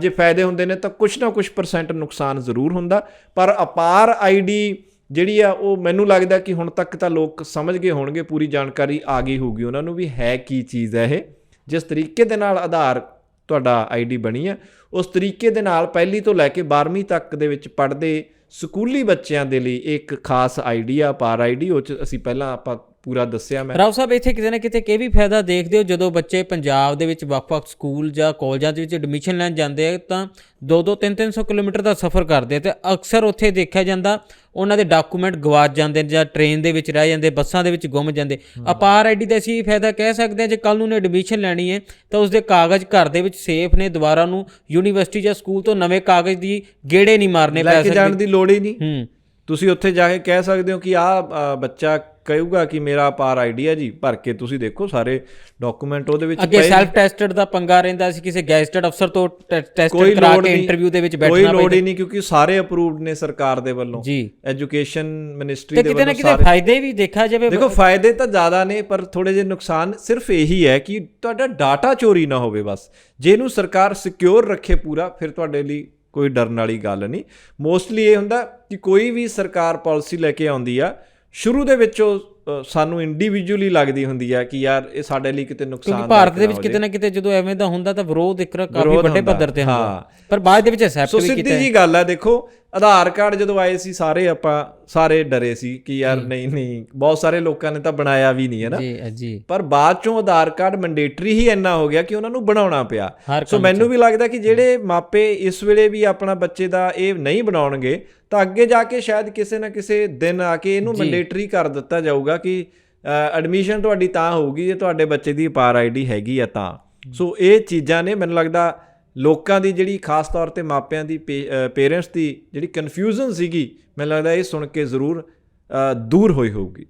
ਜੇ ਫਾਇਦੇ ਹੁੰਦੇ ਨੇ ਤਾਂ ਕੁਝ ਨਾ ਕੁਝ ਪਰਸੈਂਟ ਨੁਕਸਾਨ ਜ਼ਰੂਰ ਹੁੰਦਾ। ਪਰ ਅਪਾਰ ਆਈਡੀ ਜਿਹੜੀ ਆ, ਉਹ ਮੈਨੂੰ ਲੱਗਦਾ ਕਿ ਹੁਣ ਤੱਕ ਤਾਂ ਲੋਕ ਸਮਝ ਗਏ ਹੋਣਗੇ, ਪੂਰੀ ਜਾਣਕਾਰੀ ਆ ਗਈ ਹੋਊਗੀ। ਉਹਨਾਂ ਨੂੰ ਵੀ ਹੈ ਕੀ ਚੀਜ਼ ਹੈ ਇਹ। ਜਿਸ ਤਰੀਕੇ ਦੇ ਨਾਲ ਆਧਾਰ ਤੁਹਾਡਾ ਆਈਡੀ ਬਣੀ ਹੈ ਉਸ ਤਰੀਕੇ ਦੇ ਨਾਲ ਪਹਿਲੀ ਤੋਂ ਲੈ ਕੇ 12ਵੀਂ ਤੱਕ ਦੇ ਵਿੱਚ ਪੜ੍ਹਦੇ ਸਕੂਲੀ ਬੱਚਿਆਂ ਦੇ ਲਈ ਇੱਕ ਖਾਸ ਆਈਡੀ ਆ ਪਾਰ ਆਈਡੀ, ਉਹ 'ਚ ਅਸੀਂ ਪਹਿਲਾਂ ਆਪਾਂ ਪੂਰਾ ਦੱਸਿਆ ਮੈਂ। ਰਾਓ ਸਾਹਿਬ ਇੱਥੇ ਕਿਤੇ ਨਾ ਕਿਤੇ ਇਹ ਵੀ ਫਾਇਦਾ ਦੇਖਦੇ ਹੋ ਜਦੋਂ ਬੱਚੇ ਪੰਜਾਬ ਦੇ ਵਿੱਚ ਵੱਖ-ਵੱਖ ਸਕੂਲ ਜਾਂ ਕਾਲਜਾਂ ਦੇ ਵਿੱਚ ਐਡਮਿਸ਼ਨ ਲੈਣ ਜਾਂਦੇ ਆ ਤਾਂ 2-2 3-300 ਕਿਲੋਮੀਟਰ ਦਾ ਸਫ਼ਰ ਕਰਦੇ ਤੇ ਅਕਸਰ ਉੱਥੇ ਦੇਖਿਆ ਜਾਂਦਾ ਉਹਨਾਂ ਦੇ ਡਾਕੂਮੈਂਟ ਗਵਾਚ ਜਾਂਦੇ ਜਾਂ ਟ੍ਰੇਨ ਦੇ ਵਿੱਚ ਰਹਿ ਜਾਂਦੇ ਬੱਸਾਂ ਦੇ ਵਿੱਚ ਗੁੰਮ ਜਾਂਦੇ। ਅਪਾਰ ਆਈਡੀ ਦਾ ਅਸੀਂ ਫਾਇਦਾ ਕਹਿ ਸਕਦੇ ਹਾਂ ਜੇ ਕੱਲ ਨੂੰ ਨੇ ਐਡਮਿਸ਼ਨ ਲੈਣੀ ਹੈ ਤਾਂ ਉਸਦੇ ਕਾਗਜ਼ ਘਰ ਦੇ ਵਿੱਚ ਸੇਫ ਨੇ ਦੁਬਾਰਾ ਨੂੰ ਯੂਨੀਵਰਸਿਟੀ ਜਾਂ ਸਕੂਲ ਤੋਂ ਨਵੇਂ ਕਾਗਜ਼ ਦੀ ਗੇੜੇ ਨਹੀਂ ਮਾਰਨੇ ਲੈ ਪੈ ਕੇ ਸਕਦੇ। ਜਾਣ ਦੀ ਲੋੜ ਹੀ ਨਹੀਂ। ਤੁਸੀਂ ਉੱਥੇ ਜਾ ਕੇ ਕਹਿ ਸਕਦੇ ਹੋ ਕਿ ਆ ਬੱਚਾ ਕਹੂਗਾ ਕਿ ਮੇਰਾ ਪਾਰ ਆਈਡੀ ਹੈ ਜੀ ਭਰ ਕੇ ਤੁਸੀਂ ਦੇਖੋ ਸਾਰੇ ਡਾਕੂਮੈਂਟ ਉਹਦੇ ਵਿੱਚ ਅੱਗੇ। ਸੈਲਫ ਟੈਸਟਡ ਦਾ ਪੰਗਾ ਰਹਿੰਦਾ ਸੀ ਕਿਸੇ ਗੈਸਟਡ ਅਫਸਰ ਤੋਂ ਟੈਸਟ ਕੋਈ ਕਰਾ ਲੋੜ ਕੇ ਇੰਟਰਵਿਊ ਦੇ ਵਿੱਚ ਕੋਈ ਬੈਠਣਾ ਲੋੜ ਪੈਂਦਾ ਹੀ ਨਹੀਂ ਕਿਉਂਕਿ ਸਾਰੇ ਅਪਰੂਵਡ ਨੇ ਸਰਕਾਰ ਦੇ ਵੱਲੋਂ। ਜੀ। ਐਜੂਕੇਸ਼ਨ ਮਿਨਿਸਟਰੀ ਤੇ ਦੇ ਕਿਤੇ ਨਾ ਵੱਲੋਂ ਕਿਤੇ ਸਾਰੇ ਫਾਇਦੇ ਵੀ ਦੇਖਿਆ ਜਾਵੇ। ਦੇਖੋ ਫਾਇਦੇ ਤਾਂ ਜ਼ਿਆਦਾ ਨੇ ਪਰ ਥੋੜੇ ਜਿਹੇ ਨੁਕਸਾਨ ਸਿਰਫ ਇਹੀ ਹੈ ਕਿ ਤੁਹਾਡਾ ਡਾਟਾ ਚੋਰੀ ਨਾ ਹੋਵੇ ਬਸ। ਜੇ ਇਹਨੂੰ ਸਰਕਾਰ ਸਿਕਿਉਰ ਰੱਖੇ ਪੂਰਾ ਫਿਰ ਤੁਹਾਡੇ ਲਈ ਕੋਈ ਡਰਨ ਵਾਲੀ ਗੱਲ ਨਹੀਂ। ਮੋਸਟਲੀ ਇਹ ਹੁੰਦਾ ਕਿ ਕੋਈ ਵੀ ਸਰਕਾਰ ਪਾਲਿਸੀ ਲੈ ਕੇ ਆਉਂਦੀ ਆ ਸ਼ੁਰੂ ਦੇ ਵਿੱਚ ਉਹ ਸਾਨੂੰ ਇੰਡੀਵਿਜੂਅਲੀ ਲੱਗਦੀ ਹੁੰਦੀ ਆ ਕਿ ਯਾਰ ਇਹ ਸਾਡੇ ਲਈ ਕਿਤੇ ਨੁਕਸਾਨ ਕਿਉਂਕਿ ਭਾਰਤ ਦੇ ਵਿੱਚ ਕਿਤੇ ਨਾ ਕਿਤੇ ਜਦੋਂ ਐਵੇਂ ਦਾ ਹੁੰਦਾ ਤਾਂ ਵਿਰੋਧ ਇੱਕ ਕਾਫੀ ਵੱਡੇ ਪੱਧਰ ਤੇ ਹੁੰਦਾ। ਪਰ ਬਾਅਦ ਦੇ ਵਿੱਚ ਐਕਸੈਪਟ ਸੋ ਵੀ ਸਿੱਧੀ ਕੀਤਾ ਜੀ ਗੱਲ ਹੈ ਦੇਖੋ ਆਧਾਰ ਕਾਰਡ ਜਦੋਂ ਆਏ ਸੀ ਸਾਰੇ ਆਪਾਂ ਸਾਰੇ ਡਰੇ ਸੀ ਕਿ ਯਾਰ ਨਹੀਂ ਨਹੀਂ ਬਹੁਤ ਸਾਰੇ ਲੋਕਾਂ ਨੇ ਤਾਂ ਬਣਾਇਆ ਵੀ ਨਹੀਂ ਹੈ ਨਾ? ਜੀ ਜੀ। ਪਰ ਬਾਅਦ ਚੋਂ ਆਧਾਰ ਕਾਰਡ ਮੈਂਡੇਟਰੀ ਹੀ ਇੰਨਾ ਹੋ ਗਿਆ ਕਿ ਉਹਨਾਂ ਨੂੰ ਬਣਾਉਣਾ ਪਿਆ। ਸੋ ਮੈਨੂੰ ਵੀ ਲੱਗਦਾ ਕਿ ਜਿਹੜੇ ਮਾਪੇ ਇਸ ਵੇਲੇ ਵੀ ਆਪਣਾ ਬੱਚੇ ਦਾ ਇਹ ਨਹੀਂ ਬਣਾਉਣਗੇ ਤਾਂ ਅੱਗੇ ਜਾ ਕੇ ਸ਼ਾਇਦ ਕਿਸੇ ਨਾ ਕਿਸੇ ਦਿਨ ਆ ਕੇ ਇਹਨੂੰ ਮੈਂਡੇਟਰੀ ਕਰ ਦਿੱਤਾ ਜਾਊਗਾ ਕਿ ਐਡਮਿਸ਼ਨ ਤੁਹਾਡੀ ਤਾਂ ਹੋਊਗੀ ਜੇ ਤੁਹਾਡੇ ਬੱਚੇ ਦੀ ਪਾਰ ਆਈਡੀ ਹੈਗੀ ਆ ਤਾਂ। ਸੋ ਇਹ ਚੀਜ਼ਾਂ ਨੇ ਮੈਨੂੰ ਲੱਗਦਾ ਲੋਕਾਂ ਦੀ ਜਿਹੜੀ ਖਾਸ ਤੌਰ ਤੇ ਮਾਪਿਆਂ ਦੀ ਪੇਰੈਂਟਸ ਦੀ ਜਿਹੜੀ ਕਨਫਿਊਜ਼ਨ ਸੀਗੀ, ਮੈਨੂੰ ਲੱਗਦਾ ਇਹ ਸੁਣ ਕੇ ਜ਼ਰੂਰ ਦੂਰ ਹੋਈ ਹੋਊਗੀ।